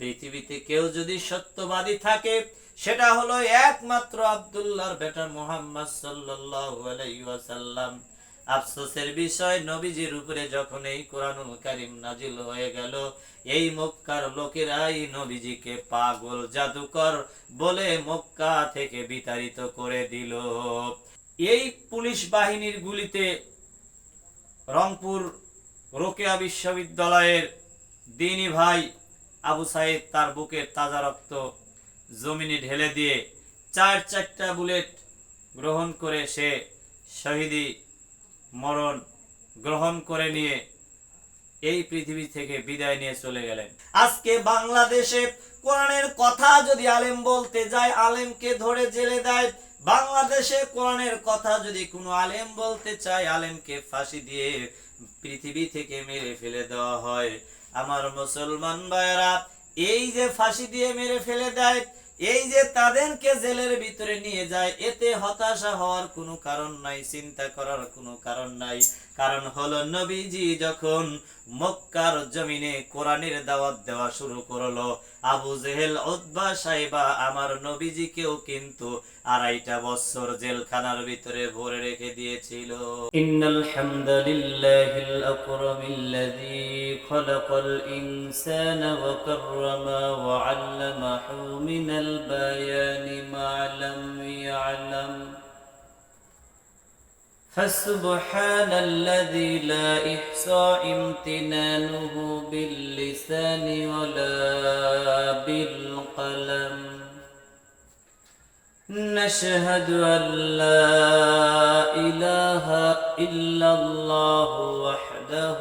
পৃথিবীতে কেউ যদি সত্যবাদী থাকে, সেটা হলো একমাত্র আব্দুল্লাহর বেটা মুহাম্মদ ওয়াসাল্লাম। আফসোসের বিষয়, নবীজির উপরে যখন এই কোরআনুল কারীম নাজিল হয়ে গেল, এই মক্কার লোকেরাই নবীজিকে পাগল জাদুকর বলে মক্কা থেকে বিতাড়িত করে দিল। এই পুলিশ বাহিনীর গুলিতে রংপুর রোকেয়া বিশ্ববিদ্যালয়ের দিনী ভাই আবু সাইদ তার বুকের তাজা রক্ত জমিনে ঢেলে দিয়ে চার চারটা বুলেট গ্রহণ করে সে শহীদি মরণ গ্রহণ করে নিয়ে এই পৃথিবী থেকে বিদায় নিয়ে চলে গেলেন। আজকে বাংলাদেশে কোরআনের কথা যদি আলেম বলতে যায়, আলেমকে ধরে জেলে দেয়। বাংলাদেশে কোরআনের কথা যদি কোনো আলেম বলতে চায়, আলেমকে ফাঁসি দিয়ে পৃথিবী থেকে মেরে ফেলে দেওয়া হয়। আমার মুসলমান ভাইরা এই যে ফাঁসি দিয়ে মেরে ফেলে দেয়, এই যে তাদেরকে জেলের ভিতরে নিয়ে যায়, এতে হতাশা হওয়ার কোনো কারণ নাই, চিন্তা করার কোনো কারণ নাই। কারণ হলো নবীজি যখন মক্কার জমিনে কোরআনের দাওয়াত দেওয়া শুরু করল আবু জেহেল উদ্বা সাহেবা আমার নবীজিকেও কিন্তু আড়াইটা বছর জেলখানার ভিতরে ভরে রেখে দিয়েছিল। ইন্নাল হামদুলিল্লাহিল আকরামিল্লাযী খালাকাল ইনসানা ওয়া কাররামা ওয়া 'আল্লামাহু মিনাল বায়ানি মা فسبحان الذي لا إحصى امتنانه باللسان ولا بالقلم. نشهد أن لا إله إلا الله وحده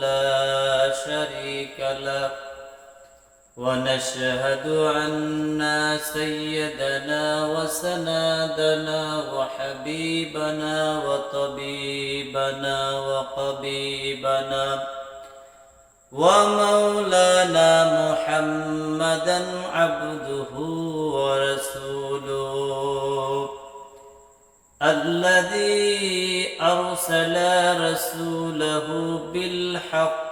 لا شريك له. ونشهد أن سيدنا وسنادنا وحبيبنا وطبيبنا وقبيبنا ومولانا محمدا عبده ورسوله الذي أرسل رسوله بالحق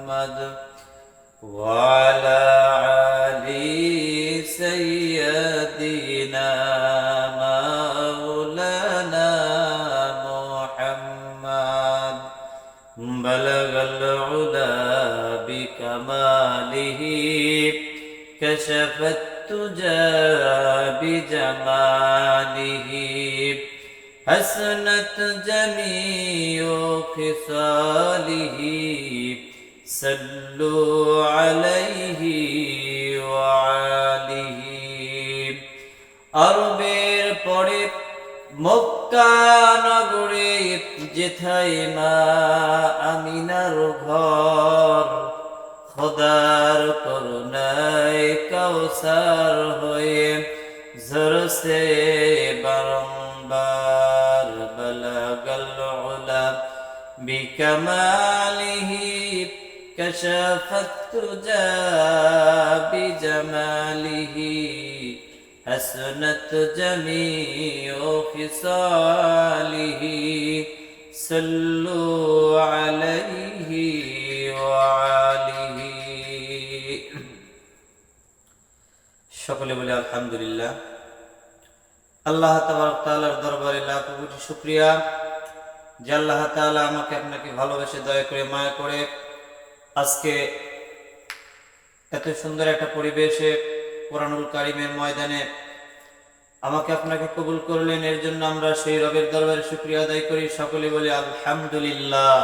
محمد وعلى آل سيدنا مولانا محمد. بلغ العلا بكماله كشف التجى بجماله. حسنت جميع خصاله. صلوا عليه وعليه আরবের পরে মক্কা নগরে যেথায় মা আমিনার ঘর খোদার করুণায় কৌসার হয়ে ঝরসে বারম্বার বলগল উলা بكماله كشف التجى بجماله حسنت جميع خصاله صلوا عليه وعليه সকলে বলে আলহামদুলিল্লাহ আল্লাহ তাআলার দরবারে লাখ কোটি শুকরিয়া যে আল্লাহ তাআলা আমাকে আপনাকে ভালোবেসে দয়া করে মায়া করে আজকে এত সুন্দর একটা পরিবেশে কোরআনুল কারিমের ময়দানে আমাকে আপনাকে কবুল করলেন, এর জন্য আমরা সেই রবের দরবারে শুক্রিয়া আদায় করি। সকলে বলি, আলহামদুলিল্লাহ।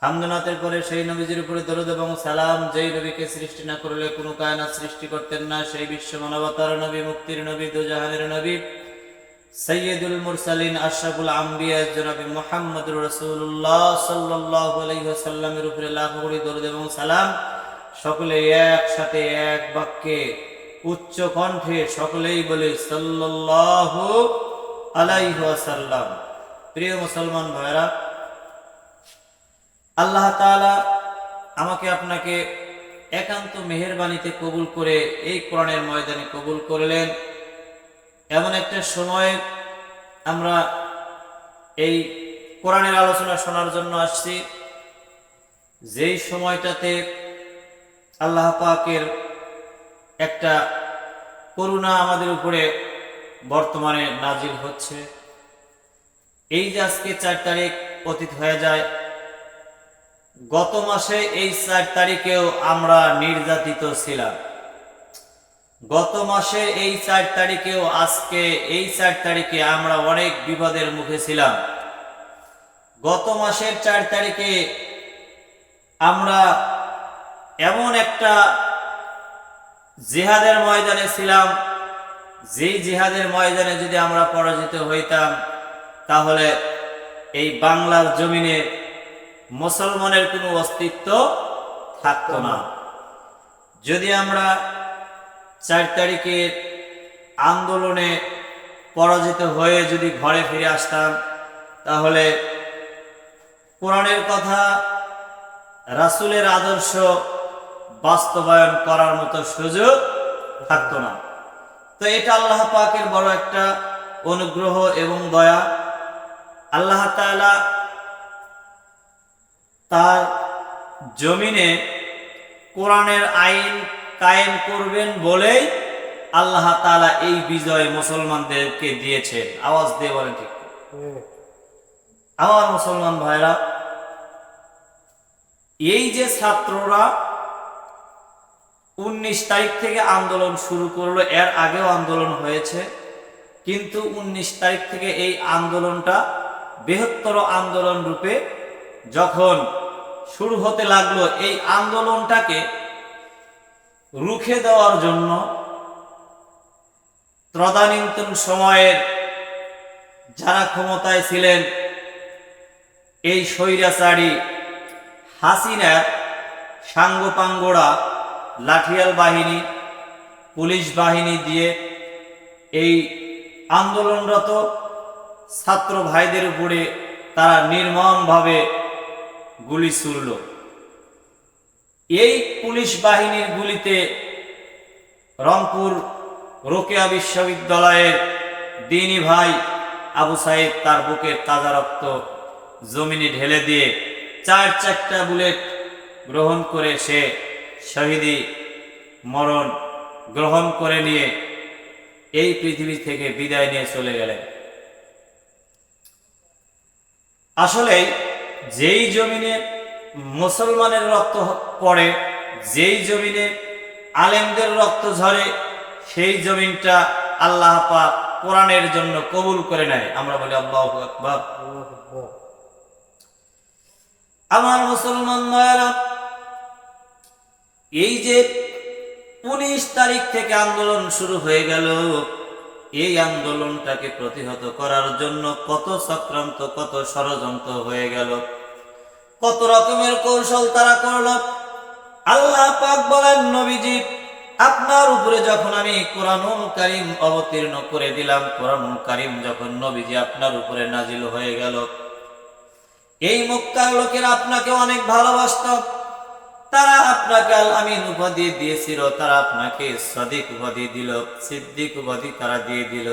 হামদনাথের পরে সেই নবীজির উপরে দরুদ এবং সালাম, যেই নবীকে সৃষ্টি না করলে কোনো কায়নাত সৃষ্টি করতেন না। সেই বিশ্ব মানবতার নবী, মুক্তির নবী, দুজাহানের নবী সৈয়দুল মুরসালিন আশরাফুল আম্বিয়া জনাবি উপরে লাখ কোটি এবং সালাম। সকলে একসাথে এক বাক্যে উচ্চ কণ্ঠে সকলেই বলে সাল্লাল্লাহু আলাইহি ওয়াসাল্লাম। প্রিয় মুসলমান ভাইরা আল্লাহ তাআলা আমাকে আপনাকে একান্ত মেহেরবানিতে কবুল করে এই কোরআনের ময়দানে কবুল করলেন। এমন একটা সময় আমরা এই কোরআনের আলোচনা শোনার জন্য আসছি, যেই সময়টাতে আল্লাহ পাকের একটা করুণা আমাদের উপরে বর্তমানে নাজিল হচ্ছে। এই যে আজকে চার তারিখ অতীত হয়ে যায়, গত মাসে এই চার তারিখেও আমরা নির্যাতিত ছিলাম। গত মাসে এই চার তারিখেও আজকে এই চার তারিখে আমরা অনেক বিপদের মুখে ছিলাম। গত মাসের চার তারিখে আমরা এমন একটা জিহাদের ময়দানে ছিলাম, যেই জিহাদের ময়দানে যদি আমরা পরাজিত হইতাম, তাহলে এই বাংলার জমিনে মুসলমানের কোনো অস্তিত্ব থাকতো না। যদি আমরা চার তারিখের আন্দোলনে পরাজিত হয়ে যদি ঘরে ফিরে আসতাম, তাহলে কোরআনের কথা রাসূলের আদর্শ বাস্তবায়ন করার মতো সুযোগ থাকতো না। তো এটা আল্লাহ পাকের বড় একটা অনুগ্রহ এবং দয়া। আল্লাহ তাআলা তার জমিনে কোরআনের আইন কায়েম করবেন বলেই আল্লাহ তাআলা এই বিজয় মুসলমানদেরকে দিয়েছেন। আওয়াজ দিয়ে বলেন ঠিক। আমার মুসলমান ভাইরা, এই যে ছাত্ররা উনিশ তারিখ থেকে আন্দোলন শুরু করল, এর আগেও আন্দোলন হয়েছে, কিন্তু উনিশ তারিখ থেকে এই আন্দোলনটা বৃহত্তর আন্দোলন রূপে যখন শুরু হতে লাগল, এই আন্দোলনটাকে রুখে দেওয়ার জন্য তদানীন্তন সময়ের যারা ক্ষমতায় ছিলেন, এই স্বৈরাচারী হাসিনার সাঙ্গপাঙ্গরা লাঠিয়াল বাহিনী, পুলিশ বাহিনী দিয়ে এই আন্দোলনরত ছাত্র ভাইদের উপরে তারা নির্মমভাবে গুলি ছুড়ল। এই পুলিশ বাহিনীর গুলিতে রংপুর রোকেয়া বিশ্ববিদ্যালয়ের দিনী ভাই আবু সাইদ তার বুকের তাজা রক্ত জমিনে ঢেলে দিয়ে চার চারটা বুলেট গ্রহণ করে সে শহীদি মরণ গ্রহণ করে নিয়ে এই পৃথিবী থেকে বিদায় নিয়ে চলে গেলেন। আসলে যেই জমিনে মুসলমানের রক্ত পড়ে, যেই জমিনে আলেমদের রক্ত ঝরে, সেই জমিনটা আল্লাহ পাক কোরআনের জন্য কবুল করে নেয়। আমরা বলি, আল্লাহ আকবার। আমার মুসলমান ভাইয়েরা, এই যে উনিশ তারিখ থেকে আন্দোলন শুরু হয়ে গেল, এই আন্দোলনটাকে প্রতিহত করার জন্য কত চক্রান্ত, কত ষড়যন্ত্র হয়ে গেল। কত রকমের কৌশল তারা করল। আল্লাহ পাক বলেন, নবীজি, আপনার উপরে যখন আমি কোরআনুল কারিম অবতীর্ণ করে দিলাম, কোরআনুল কারিম যখন নবীজি আপনার উপরে নাজিল হয়ে গেল, এই মক্কার লোকেরা আপনাকে অনেক ভালোবাসত। তারা আপনাকে আমিন উপাধি দিয়েছিল, তারা আপনাকে সদিক উপাধি দিল, সিদ্দিক উপাধি তারা দিয়ে দিল।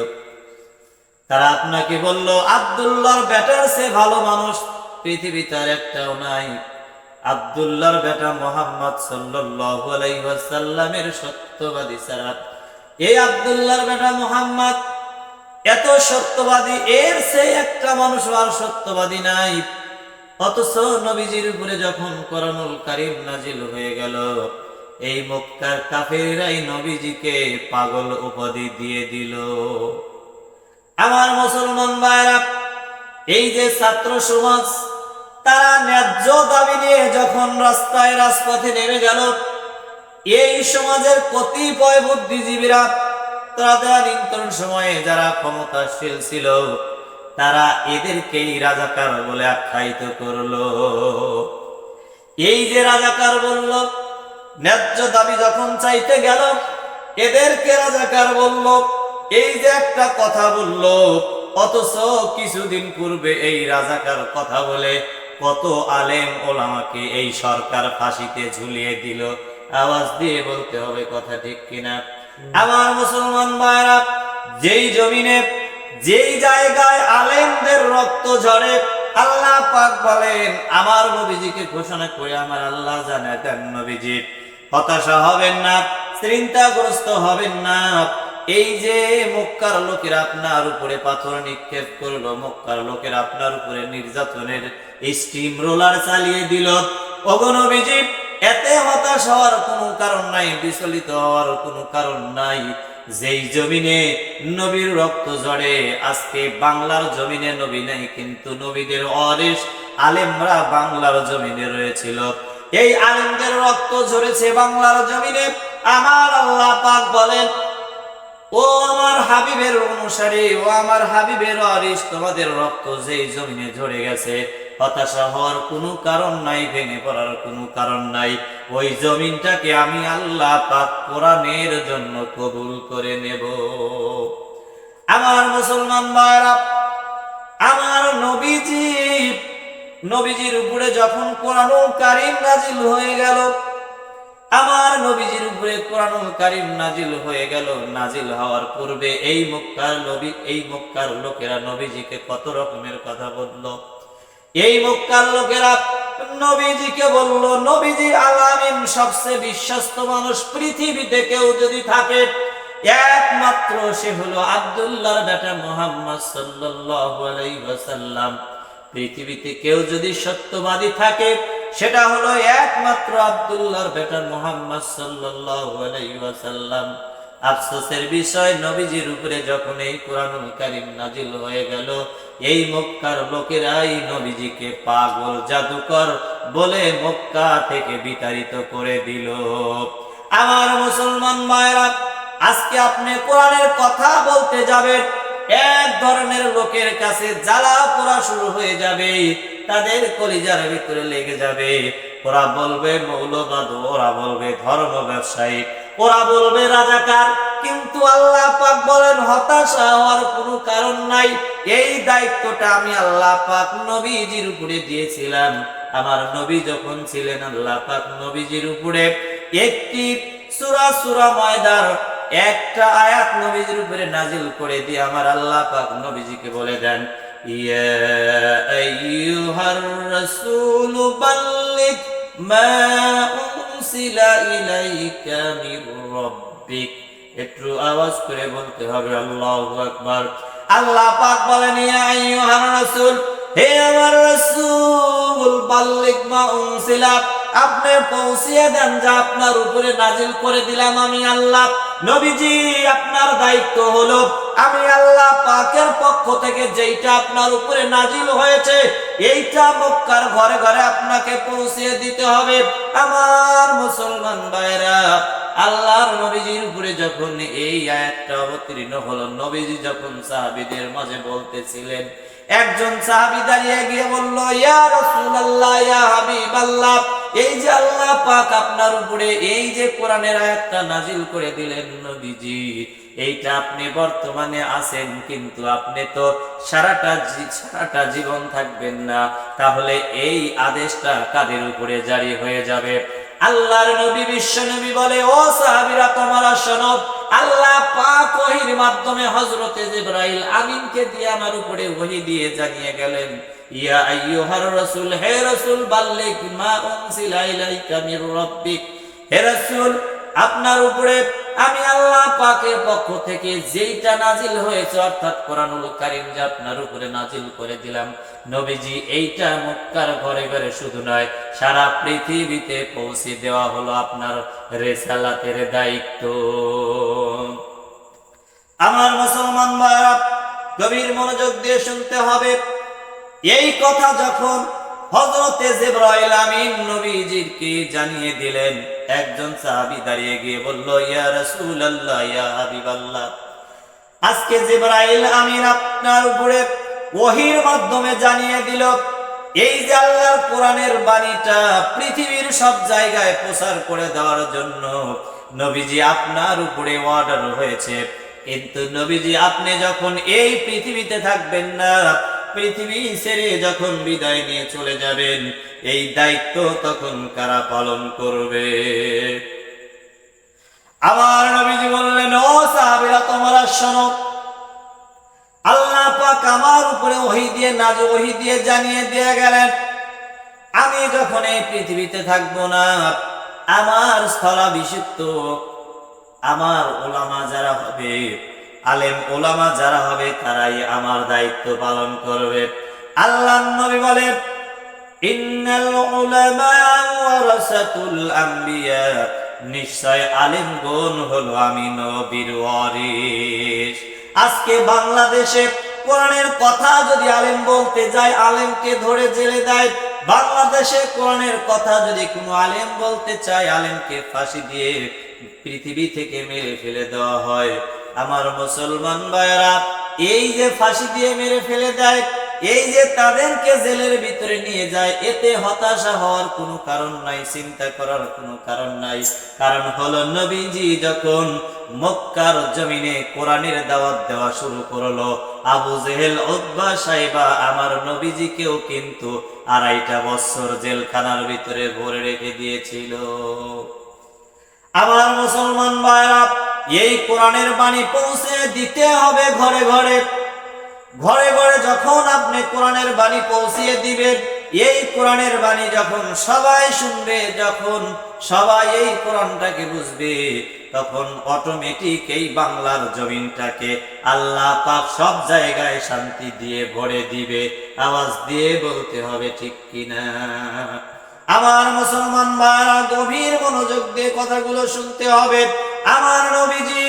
তারা আপনাকে বলল, আব্দুল্লাহর বেটার সে ভালো মানুষ। পৃথিবীতে আর একটাও নাই। আব্দুল্লাহর বেটা মোহাম্মদ ওয়াসাল্লামের সত্যবাদী ছাড়া এই আব্দুল্লাহর বেটা মোহাম্মদ এত সত্যবাদী, এর সে একটা মানুষ আর সত্যবাদী নাই। অথচ নবীজির উপরে যখন কারিম নাজিল হয়ে গেল, এই মক্কার কাফেরাই নবীজিকে পাগল উপাধি দিয়ে দিল। আমার মুসলমান ভাইরা এই যে ছাত্র সমাজ, তারা ন্যায্য দাবি নিয়ে যখন রাস্তায় রাজপথে নেমে গেল, এই সমাজের কতিপয় বুদ্ধিজীবীরা তদানীন্তন সময়ে যারা ক্ষমতাশীল ছিল, তারা এদেরকেই রাজাকার বলে আখ্যায়িত করল। এই যে রাজাকার বলল, ন্যায্য দাবি যখন চাইতে গেল, এদেরকে রাজাকার বলল, এই যে একটা কথা বলল অথচ কিছুদিন পূর্বে এই রাজাকার কথা বলে কত আলেম ওলামাকে এই সরকার ফাঁসিতে ঝুলিয়ে দিল। আওয়াজ দিয়ে বলতে হবে কথা ঠিক কিনা। আমার মুসলমান ভাইরা, যেই জমিনে, যেই জায়গায় আলেমদের রক্ত ঝরে, আল্লাহ পাক বলেন, আমার নবীজিকে ঘোষণা করে আমার আল্লাহ জানে দেন নবীজি হতাশা হবেন না, চিন্তাগ্রস্ত হবেন না। এই যে মক্কার লোকের আপনার উপরে পাথর নিক্ষেপ করল, মক্কার লোকের আপনার উপরে নির্যাতনের স্টিম রোলার চালিয়ে দিল। অগনবীজি এতে হতাশ হওয়ার কোনো কারণ নাই, বিচলিত হওয়ার কোনো কারণ নাই। যেই জমিনে নবীর রক্ত ঝরে, আজকে বাংলার জমিনে নবী নাই, কিন্তু নবীদের অরেশ আলেমরা বাংলার জমিনে রয়েছিল। এই আলেমদের রক্ত ঝরেছে বাংলার জমিনে। আমার আল্লাহ পাক বলেন ও আমার হাবিবের অনুসারী, ও আমার হাবিবের অরিস তোমাদের রক্ত যেই জমিনে ঝরে গেছে, হতাশা হওয়ার কোনো কারণ নাই, ভেঙে পড়ার কোনো কারণ নাই। ওই জমিনটাকে আমি আল্লাহ পাক কোরআনের জন্য কবুল করে নেব। আমার মুসলমান ভাইরা, আমার নবীজি, নবীজির উপরে যখন কোরআনুল কারিম নাজিল হয়ে গেল আমার নবীজির উপরে কোরআনুল কারিম নাজিল হয়ে গেল। নাজিল হওয়ার পূর্বে এই মক্কার নবী, এই মক্কার লোকেরা নবীজিকে কত রকমের কথা বলল? এই মক্কার লোকেরা নবীজিকে বলল, নবীজি আলামিন সবচেয়ে বিশ্বস্ত মানুষ পৃথিবীতে কেউ যদি থাকে, একমাত্র সে হলো আব্দুল্লাহর বেটা মোহাম্মদ সাল্লাল্লাহু আলাইহি ওয়াসাল্লাম। পৃথিবীতে কেউ যদি সত্যবাদী থাকে সেটা হলো একমাত্র আব্দুল্লাহর বেটা মোহাম্মদ ওয়াসাল্লাম। আফসোসের বিষয়, নবীজির উপরে যখন এই কোরআনুল কারীম নাজিল হয়ে গেল, এই মক্কার লোকেরাই নবীজিকে পাগল জাদুকর বলে মক্কা থেকে বিতাড়িত করে দিল। আমার মুসলমান মায়েরা আজকে আপনি কোরআনের কথা বলতে যাবেন, এক ধরনের লোকের কাছে জ্বালা পোড়া শুরু হয়ে যাবে। তাদের কলিজার ভিতরে লেগে যাবে। ওরা বলবে মৌলবাদ ওরা বলবে ধর্ম ব্যবসায়ী। ওরা বলবে, রাজাকার। কিন্তু আল্লাহ পাক বলেন, হতাশা হওয়ার কোনো কারণ নাই। এই দায়িত্বটা আমি আল্লাহ পাক নবীজির উপরে দিয়েছিলাম। আমার নবী যখন ছিলেন, আল্লাহ পাক নবীজির উপরে একটি সুরা সুরা ময়দার একটা আয়াত নবীজির উপরে নাজিল করে দিয়ে আমার আল্লাহ পাক নবীজিকে বলে দেন। আইয়ুহার রাসূল বাল্লিগ মা উনসিলা ইলাইকা মির রাব্বিক একটু আওয়াজ করে বলতে হবে, আল্লাহু আকবার। আল্লাহ পাক বলেন, ইয়া রাসূল, হে আমার রাসূল মা উনসিলা, আপনি পৌঁছিয়ে দেন যা আপনার উপরে নাজিল করে দিলাম আমি আল্লাহ। নবীজি, আপনার দায়িত্ব হলো আমি আল্লাহ পাকের পক্ষ থেকে যেইটা আপনার উপরে নাজিল হয়েছে, এইটা মক্কার ঘরে ঘরে আপনাকে পৌঁছিয়ে দিতে হবে। আমার মুসলমান ভাইরা আল্লাহর নবীজির উপরে যখন এই আয়াতটা অবতীর্ণ হলো, নবীজি যখন সাহাবীদের মাঝে বলতেছিলেন একজন সাহাবী দাঁড়িয়ে গিয়ে বলল, ইয়া রাসূলুল্লাহ, ইয়া হাবিবাল্লাহ, এই যে আল্লাহ পাক আপনার উপরে এই যে কোরআনের আয়াতটা নাজিল করে দিলেন নবীজি, এইটা আপনি বর্তমানে আছেন, কিন্তু আপনি তো সারাটা সারাটা জীবন থাকবেন না, তাহলে এই আদেশটা কাদের উপরে জারি হয়ে যাবে? আল্লাহর নবী, বিশ্ব নবী বলে, ও সাহাবিরা, তোমরা শোনো, আল্লাহ পাক ওহির মাধ্যমে হযরতে জিবরাইল আমিনকে দিয়ে আমার উপরে ওহি দিয়ে জানিয়ে গেলেন, ইয়া আইয়ুহার রাসূল, হে রাসূল, বাল্লিগ মা উনসিলা ইলাইকা মির রাব্বিক, হে রাসূল আপনার উপরে আমি আল্লাহ পাকের পক্ষ থেকে যেইটা নাজিল হয়েছে, অর্থাৎ কোরআনুল কারীম যে আপনার উপরে নাজিল করে দিলাম, নবীজি এইটা মক্কার ঘরে ঘরে শুধু নয়, সারা পৃথিবীতে পৌঁছে দেওয়া হলো আপনার রেসালাতের দায়িত্ব। আমার মুসলমান ভাইরা, গভীর মনোযোগ দিয়ে শুনতে হবে। এই কথা যখন হযরতে জিবরাইল আমিন নবীজিকে জানিয়ে দিলেন একজন সাহাবী দাঁড়িয়ে গিয়ে বলল, ইয়া রাসূলুল্লাহ, ইয়া হাবিবাল্লাহ, আজকে জিবরাইল আমিন আপনার উপরে ওহির মাধ্যমে জানিয়ে দিল, এই যে আল্লাহর কোরআনের বাণীটা পৃথিবীর সব জায়গায় প্রচার করে দেওয়ার জন্য নবীজি আপনার উপরে অর্ডার হয়েছে। কিন্তু নবীজি, আপনি যখন এই পৃথিবীতে থাকবেন না পৃথিবী ছেড়ে যখন বিদায় নিয়ে চলে যাবেন, এই দায়িত্ব তখন কারা পালন করবে? আমার নবীজি বললেন, ও সাহাবীরা, তোমরা শোনো। আল্লাহ পাক আমার উপরে ওহি দিয়ে নাজ ওহি দিয়ে জানিয়ে দিয়ে গেলেন, আমি যখন এই পৃথিবীতে থাকব না, আমার স্থলাভিষিক্ত আমার ওলামা যারা হবে আলেম ওলামা যারা হবে, তারাই আমার দায়িত্ব পালন করবে। আল্লাহ নবী বলেন, ইন্নাল হলো আমি নবীর আজকে বাংলাদেশে কোরআনের কথা যদি আলেম বলতে যায়, আলেমকে ধরে জেলে দেয়। বাংলাদেশে কোরআনের কথা যদি কোনো আলেম বলতে চায়, আলেমকে ফাঁসি দিয়ে পৃথিবী থেকে মেরে ফেলে দেওয়া হয়। আমার মুসলমান ভাইয়েরা, এই যে ফাঁসি দিয়ে মেরে ফেলে দেয়, এই যে তাদেরকে জেলের ভিতরে নিয়ে যায়, এতে হতাশা হওয়ার কোনো কারণ নাই, চিন্তা করার কোনো কারণ নাই। কারণ হলো নবীজি যখন মক্কার জমিনে কোরআনের দাওয়াত দেওয়া শুরু করল, আবু জেহেল উদ্বা সাহেবা আমার নবীজিকেও কিন্তু আড়াইটা বছর জেলখানার ভিতরে ভরে রেখে দিয়েছিল। আমার মুসলমান ভাইরা এই কোরআনের বাণী পৌঁছে দিতে হবে ঘরে ঘরে। ঘরে ঘরে যখন আপনি কোরআনের বাণী পৌঁছিয়ে দিবেন, এই কোরআনের বাণী যখন সবাই শুনবে, যখন সবাই এই কোরআনটাকে বুঝবে, তখন অটোমেটিক এই বাংলার জমিনটাকে আল্লাহ পাক সব জায়গায় শান্তি দিয়ে ভরে দিবে। আওয়াজ দিয়ে বলতে হবে, ঠিক কিনা? আমার মুসলমান ভাইরা, গভীর মনোযোগ দিয়ে কথাগুলো শুনতে হবে। আমার নবীজি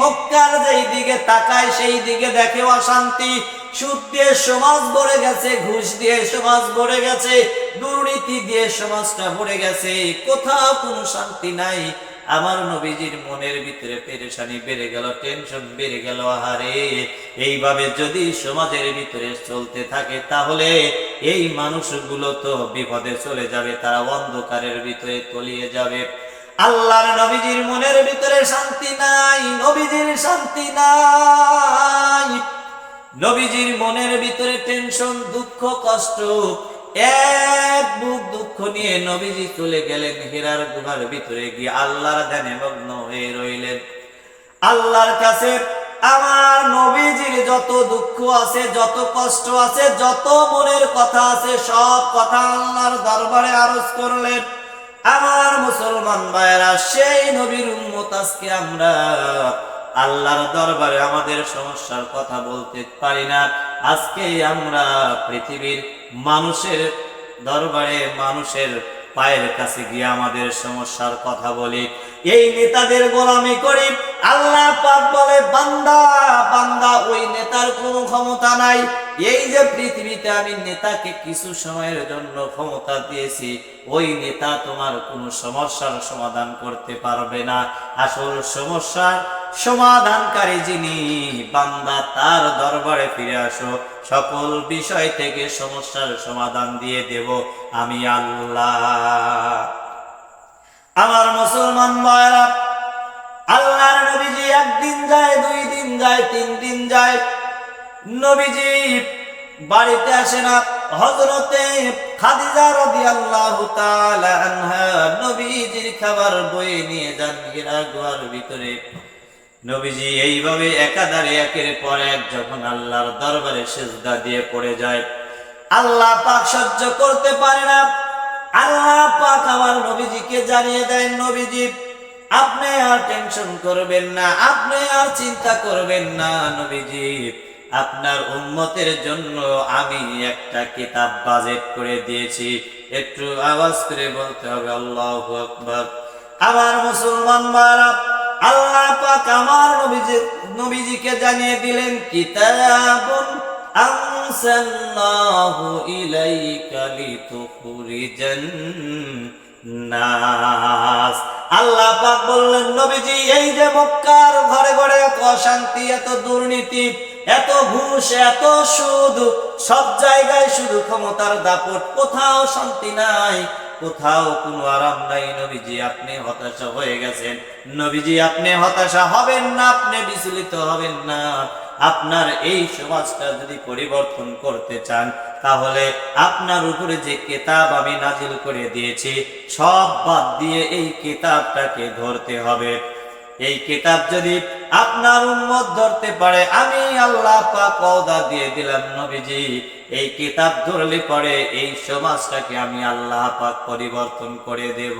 মক্কার যেই দিকে তাকায়, সেই দিকে দেখে অশান্তি। সুদ দিয়ে সমাজ ভরে গেছে, ঘুষ দিয়ে সমাজ ভরে গেছে, দুর্নীতি দিয়ে সমাজটা ভরে গেছে, কোথাও কোনো শান্তি নাই। আমার নবীজির মনের ভিতরে পেরেশানি বেড়ে গেল, টেনশন বেড়ে গেল, আহারে। এইভাবে যদি সমাজের ভিতরে চলতে থাকে, তাহলে এই মানুষগুলো তো বিপদে চলে যাবে, তারা অন্ধকারের ভিতরে তলিয়ে যাবে। আল্লাহর নবীজির মনের ভিতরে শান্তি নাই, নবীজির শান্তি নাই। নবীজির মনের ভিতরে টেনশন দুঃখ, কষ্ট, এক বুক দুঃখ নিয়ে নবীজি চলে গেলেন হীরার গুহার ভিতরে গিয়ে আল্লাহর ধ্যানে মগ্ন হয়ে রইলেন। আল্লাহর কাছে আমার নবীজির যত দুঃখ আছে, যত কষ্ট আছে, যত মনের কথা আছে, সব কথা আল্লাহর দরবারে আরজ করলেন। আমার মুসলমান ভাইরা সেই নবীর উম্মত আজকে আমরা আল্লাহর দরবারে আমাদের সমস্যার কথা বলতে পারি না। আজকে আমরা পৃথিবীর মানুষের দরবারে মানুষের পায়ের কাছে গিয়ে আমাদের সমস্যার কথা বলি। এই নেতাদের গোলামি করি। আল্লাহ পাক বলে, বান্দা বান্দা, ওই নেতার কোনো ক্ষমতা নাই। এই যে পৃথিবীতে আমি নেতাকে কিছু সময়ের জন্য ক্ষমতা দিয়েছি, ওই নেতা তোমার কোনো সমস্যার সমাধান করতে পারবে না। আসল সমস্যার সমাধানকারী যিনি, বান্দা তার দরবারে ফিরে আসো। সকল বিষয় থেকে সমস্যার সমাধান দিয়ে দেব আমি আল্লাহ। আমার মুসলমান ভাইরা আল্লাহর নবীজি একদিন যায়, দুই দিন যায়, তিন দিন যায়। নবীজি বাড়িতে আসে না। হজরতে খাদিজা তাআলা আনহা নবীজির খাবার বয়ে নিয়ে যান গিরা গুহার ভিতরে। নবীজি এইভাবে একাধারে একের পর এক যখন আল্লাহর দরবারে সেজদা দিয়ে পড়ে যায়, আল্লাহ পাক সহ্য করতে পারে না। আল্লাহ পাক আমার নবীজিকে জানিয়ে দেন, নবীজি, আপনি আর টেনশন করবেন না, আপনি আর চিন্তা করবেন না নবীজি। আপনার উম্মতের জন্য আমি একটা কিতাব বাজেট করে দিয়েছি, একটু আওয়াজ করে বলতে হবে, আল্লাহু আকবার। আমার মুসলমান ভাইরা আল্লাহ পাক আমার নবীজি, নবীজিকে জানিয়ে দিলেন, কিতাবুন আনসাল্লাহু ইলাইকা লিতুখরিজান নাস। আল্লাহ পাক বললেন, নবীজি, এই যে মক্কার ঘরে ঘরে এত অশান্তি, এত দুর্নীতি, এত ঘুষ, এত সুদ, সব জায়গায় শুধু ক্ষমতার দাপট, কোথাও শান্তি নাই। কোথাও কোনো আরাম নাই, নবীজি আপনি হতাশা হয়ে গেছেন। নবীজি, আপনি হতাশা হবেন না, আপনি বিচলিত হবেন না। আপনার এই সমাজটা যদি পরিবর্তন করতে চান, তাহলে আপনার উপরে যে কেতাব আমি নাজিল করে দিয়েছি, সব বাদ দিয়ে এই কেতাবটাকে ধরতে হবে। এই কিতাব যদি আপনার উম্মত ধরতে পারে, আমি আল্লাহ পাক ওয়াদা দিয়ে দিলাম নবীজি। এই কিতাব ধরলে পরে এই সমাজটাকে আমি আল্লাহ পাক পরিবর্তন করে দেব।